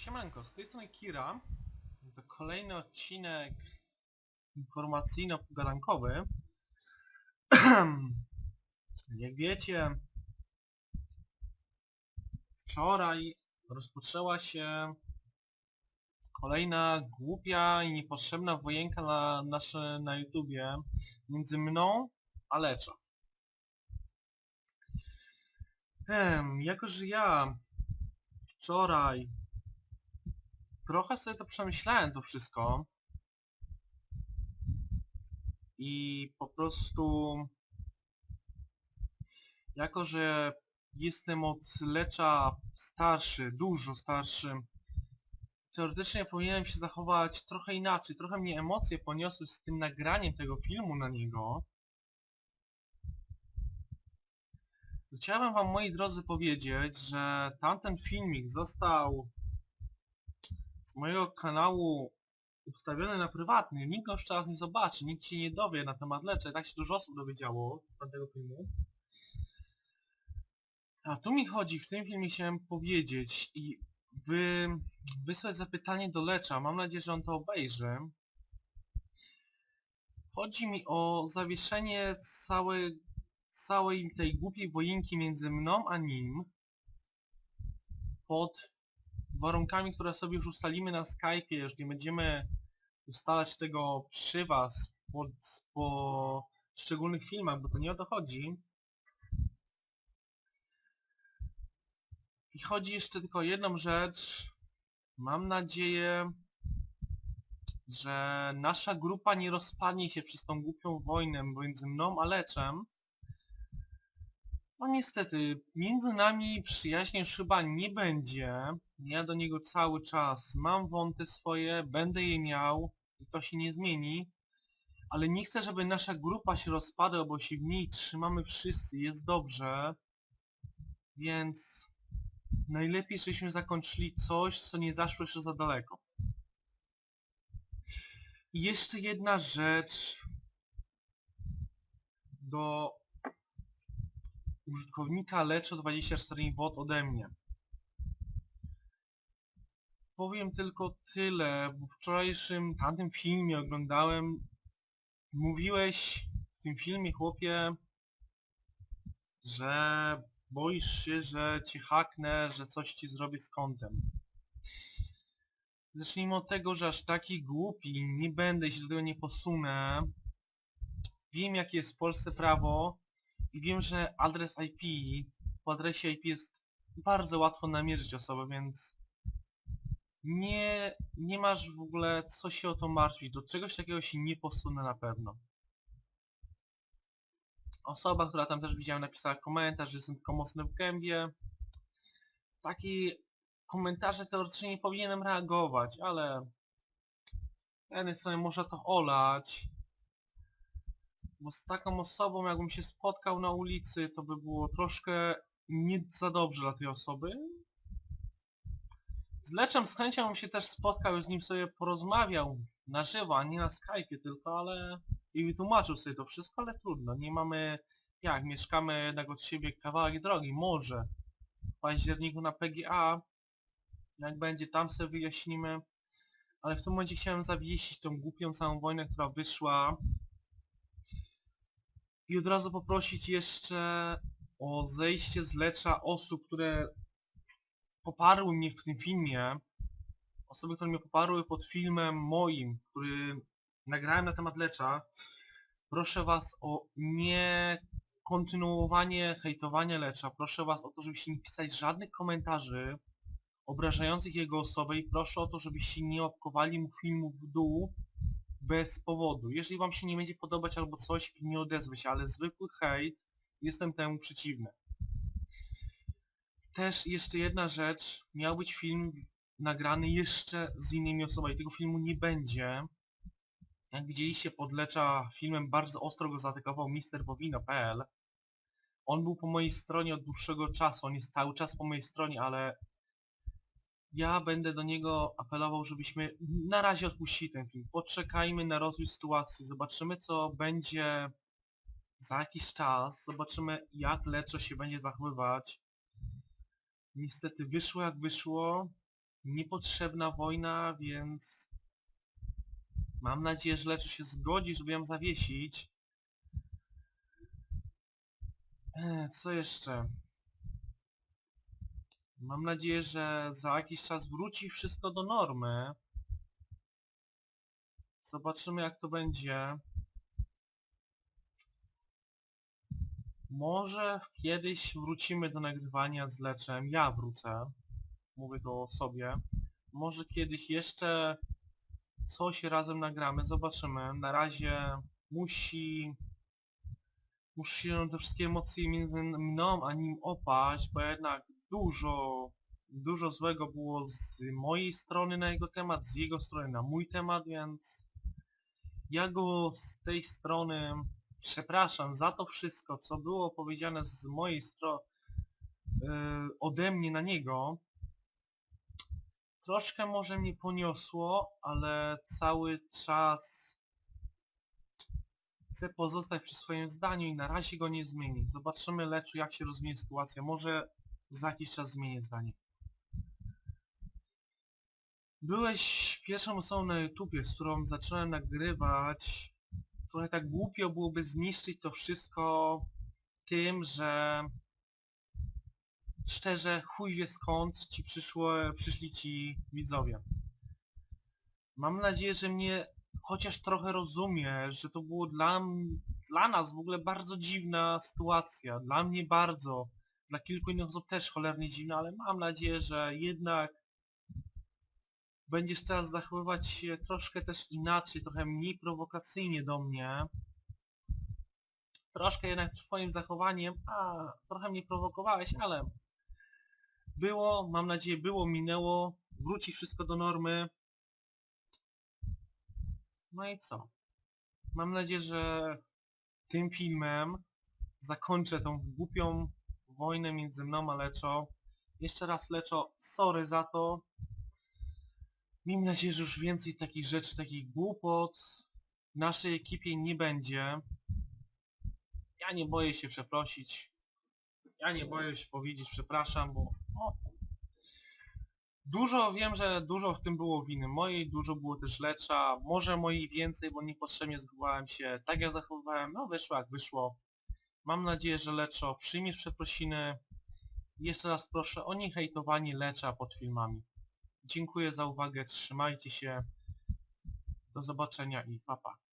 Siemanko, z tej strony Kira. To kolejny odcinek informacyjno-pogadankowy. Jak wiecie, wczoraj rozpoczęła się kolejna głupia i niepotrzebna wojenka na, nasze, na YouTubie między mną a Leczo. Em, jako, że ja wczoraj trochę sobie to przemyślałem to wszystko i po prostu jako, że jestem od lecza starszy, dużo starszy, teoretycznie powinienem się zachować trochę inaczej, trochę mnie emocje poniosły z tym nagraniem tego filmu na niego. Chciałem wam, moi drodzy, powiedzieć, że tamten filmik został z mojego kanału ustawiony na prywatny. Nikt go już teraz nie zobaczy, nikt się nie dowie na temat lecze. Tak się dużo osób dowiedziało z tamtego filmu. A tu mi chodzi, w tym filmie chciałem powiedzieć i wy, wysłać zapytanie do Lecza. Mam nadzieję, że on to obejrzy. Chodzi mi o zawieszenie całej, całej tej głupiej wojenki między mną a nim pod warunkami, które sobie już ustalimy na Skype'ie, już nie będziemy ustalać tego przy was po, po szczególnych filmach, bo to nie o to chodzi. I chodzi jeszcze tylko o jedną rzecz. Mam nadzieję, że nasza grupa nie rozpadnie się przez tą głupią wojnę między mną a Leczem. No niestety, między nami przyjaźni już chyba nie będzie. Ja do niego cały czas mam wąty swoje, będę je miał i to się nie zmieni. Ale nie chcę, żeby nasza grupa się rozpadła, bo się w niej trzymamy wszyscy, jest dobrze. Więc najlepiej, żebyśmy zakończyli coś, co nie zaszło jeszcze za daleko. I jeszcze jedna rzecz do użytkownika Leczo 24W ode mnie. Powiem tylko tyle, bo w wczorajszym tamtym filmie oglądałem, mówiłeś w tym filmie, chłopie, że boisz się, że cię haknę, że coś ci zrobię z kątem. Zacznijmy od tego, że aż taki głupi nie będę się do tego nie posunę. Wiem jakie jest w Polsce prawo i wiem, że adres IP, po adresie IP jest bardzo łatwo namierzyć osobę, więc nie, nie masz w ogóle co się o to martwić, do czegoś takiego się nie posunę na pewno. Osoba, która tam też widziałem napisała komentarz, że jestem tylko mocny w gębie. Taki komentarze teoretycznie nie powinienem reagować, ale z jednej strony można to olać, bo z taką osobą jakbym się spotkał na ulicy, to by było troszkę nie za dobrze dla tej osoby. Z Leczem z chęcią bym się też spotkał i z nim sobie porozmawiał na żywo, a nie na Skype'ie tylko, ale... I wytłumaczył sobie to wszystko, ale trudno, nie mamy... Jak, mieszkamy jednak od siebie kawałek drogi, może w październiku na PGA, jak będzie, tam sobie wyjaśnimy. Ale w tym momencie chciałem zawiesić tą głupią całą wojnę, która wyszła. I od razu poprosić jeszcze o zejście z lecza osób, które poparły mnie w tym filmie. Osoby, które mnie poparły pod filmem moim, który nagrałem na temat lecza. Proszę was o nie kontynuowanie hejtowania lecza. Proszę was o to, żebyście nie pisać żadnych komentarzy obrażających jego osobę i proszę o to, żebyście nie łapkowali mu filmu w dół bez powodu. Jeżeli wam się nie będzie podobać albo coś, nie odezwę się, ale zwykły hejt, jestem temu przeciwny. Też jeszcze jedna rzecz, miał być film nagrany jeszcze z innymi osobami, tego filmu nie będzie. Jak widzieliście pod Lecza filmem bardzo ostro go zaatakował MrBowino.pl On był po mojej stronie od dłuższego czasu, on jest cały czas po mojej stronie, ale ja będę do niego apelował, żebyśmy na razie odpuścili ten film. Poczekajmy na rozwój sytuacji, zobaczymy co będzie za jakiś czas, zobaczymy jak Leczo się będzie zachowywać. Niestety wyszło jak wyszło. niepotrzebna wojna, więc mam nadzieję, że Leczo się zgodzi, żeby ją zawiesić. Eee, Co jeszcze? Mam nadzieję, że za jakiś czas wróci wszystko do normy. Zobaczymy jak to będzie. Może kiedyś wrócimy do nagrywania z Leczem. Ja wrócę. Mówię to o sobie. Może kiedyś jeszcze coś razem nagramy. Zobaczymy. Na razie musi... Musi te wszystkie emocje między mną a nim opaść, bo jednak dużo, dużo złego było z mojej strony na jego temat, z jego strony na mój temat, więc ja go z tej strony przepraszam za to wszystko, co było powiedziane z mojej strony ode mnie na niego. Troszkę może mnie poniosło, ale cały czas chcę pozostać przy swoim zdaniu i na razie go nie zmienić. Zobaczymy lecz jak się rozwinie sytuacja. Może za jakiś czas zmienię zdanie. Byłeś pierwszą osobą na YouTubie, z którą zacząłem nagrywać. Trochę tak głupio byłoby zniszczyć to wszystko tym, że szczerze chuj wie skąd ci przyszło, przyszli ci widzowie. Mam nadzieję, że mnie chociaż trochę rozumiesz, że to było dla, dla nas w ogóle bardzo dziwna sytuacja. Dla mnie bardzo. Dla kilku innych osób też cholernie dziwna, ale mam nadzieję, że jednak będziesz teraz zachowywać się troszkę też inaczej, trochę mniej prowokacyjnie do mnie. Troszkę jednak twoim zachowaniem, a trochę mnie prowokowałeś, ale było, mam nadzieję było, minęło, wróci wszystko do normy. No i co? Mam nadzieję, że tym filmem zakończę tą głupią wojnę między mną a Leczo. Jeszcze raz Leczo, sorry za to. Miejmy nadzieję, że już więcej takich rzeczy, takich głupot w naszej ekipie nie będzie. Ja nie boję się przeprosić. Ja nie boję się powiedzieć przepraszam, bo o, Dużo, wiem, że dużo w tym było winy mojej, dużo było też lecza, może mojej więcej, bo niepotrzebnie zachowałem się tak jak zachowywałem, no wyszło jak wyszło. Mam nadzieję, że Leczo przyjmiesz przeprosiny. Jeszcze raz proszę o nie hejtowanie Lecza pod filmami. Dziękuję za uwagę, trzymajcie się. Do zobaczenia i papa. Pa.